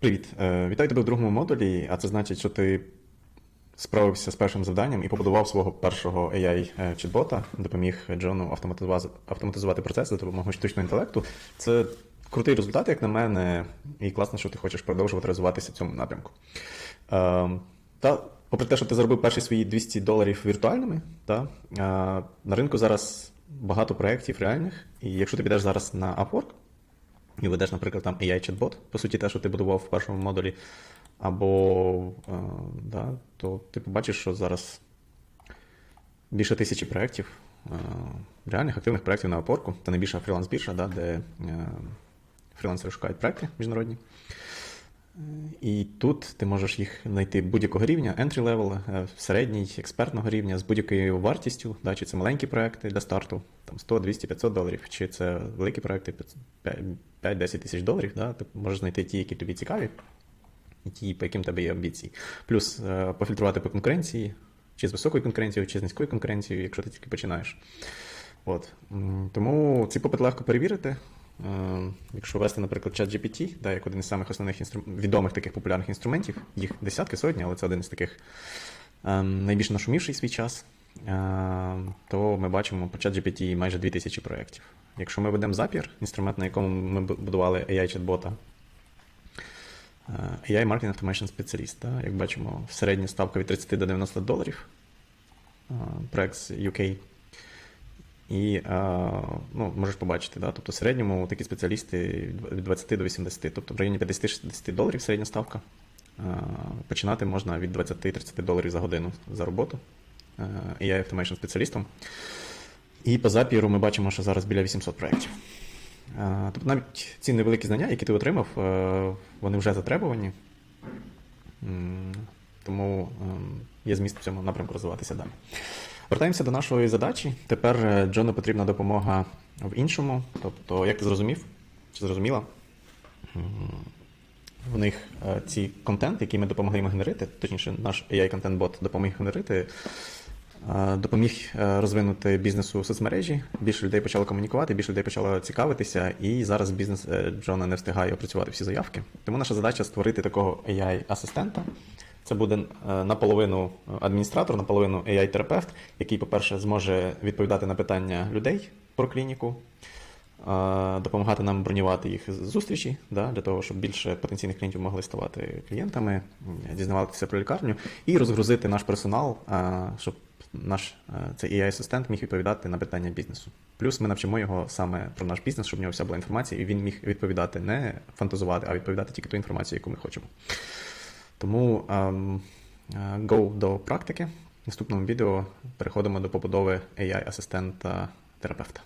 Привіт, Е, вітаю тебе в другому модулі, а це значить, що ти справився з першим завданням і побудував свого першого AI-чітбота, допоміг Джону автоматизувати, процес за допомогою штучного інтелекту. Це крутий результат, як на мене, і класно, що ти хочеш продовжувати розвиватися в цьому напрямку. Е, Та, попри те, що ти заробив перші свої 200 доларів віртуальними, та, е, на ринку зараз багато проєктів реальних, і якщо ти підеш зараз на Upwork, і ведеш, наприклад, там AI-чат-бот, по суті, те, що ти будував в першому модулі, або е, да, то ти побачиш, що зараз більше тисячі проєктів, е, реальних активних проєктів на опорку, це найбільша фріланс-біржа, да, де е, фрілансери шукають проєкти міжнародні. І тут ти можеш їх знайти будь-якого рівня, entry level, е, середній, експертного рівня, з будь-якою вартістю, да, чи це маленькі проекти для старту, там 100, 200, 500 доларів, чи це великі проекти 5-10 тисяч доларів, да, ти можеш знайти ті, які тобі цікаві, і ті, по яким тебе є амбіції. Плюс е, пофільтрувати по конкуренції, чи з високою конкуренцією, чи з низькою конкуренцією, якщо ти тільки починаєш. От. Тому цей попит легко перевірити. Е, Якщо ввести, наприклад, ChatGPT, да, як один із самих основних інстру... відомих таких популярних інструментів, їх десятки сотні, але це один із таких е, найбільш нашумівший свій час, е, то ми бачимо по ChatGPT майже 2000 проєктів. Якщо ми ведемо Zapier, інструмент, на якому ми будували AI-чат-бота, е, AI Marketing Automation спеціаліст, да, як бачимо, середня ставка від 30 до 90 доларів, е, проект з UK. І ну, можеш побачити, да? тобто в середньому такі спеціалісти від 20 до 80, тобто в районі 50-60 доларів середня ставка. Починати можна від 20-30 доларів за годину за роботу е, AI Automation спеціалістом. І по запіру ми бачимо, що зараз біля 800 проєктів. Тобто навіть ці невеликі знання, які ти отримав, вони вже затребувані. Тому ем, є зміст в цьому напрямку розвиватися далі. Вертаємося до нашої задачі. Тепер е, Джону потрібна допомога в іншому. Тобто, як ти зрозумів, чи зрозуміла, в них е, ці контент, який ми допомогли їм генерити, точніше, наш AI-контент-бот допоміг генерити, е, допоміг розвинути бізнесу у соцмережі. Більше людей почало комунікувати, більше людей почало цікавитися, і зараз бізнес Джона не встигає опрацювати всі заявки. Тому наша задача створити такого AI-асистента. Це буде е, наполовину адміністратор, наполовину AI-терапевт, який, по-перше, зможе відповідати на питання людей про клініку, е, допомагати нам бронювати їх зустрічі, да, для того, щоб більше потенційних клієнтів могли ставати клієнтами, дізнаватися про лікарню, і розгрузити наш персонал, е, щоб наш е, цей AI-асистент міг відповідати на питання бізнесу. Плюс ми навчимо його саме про наш бізнес, щоб в нього вся була інформація, і він міг відповідати не фантазувати, а відповідати тільки ту інформацію, яку ми хочемо. Тому ем, е, go до практики. В наступному відео переходимо до побудови AI-асистента терапевта.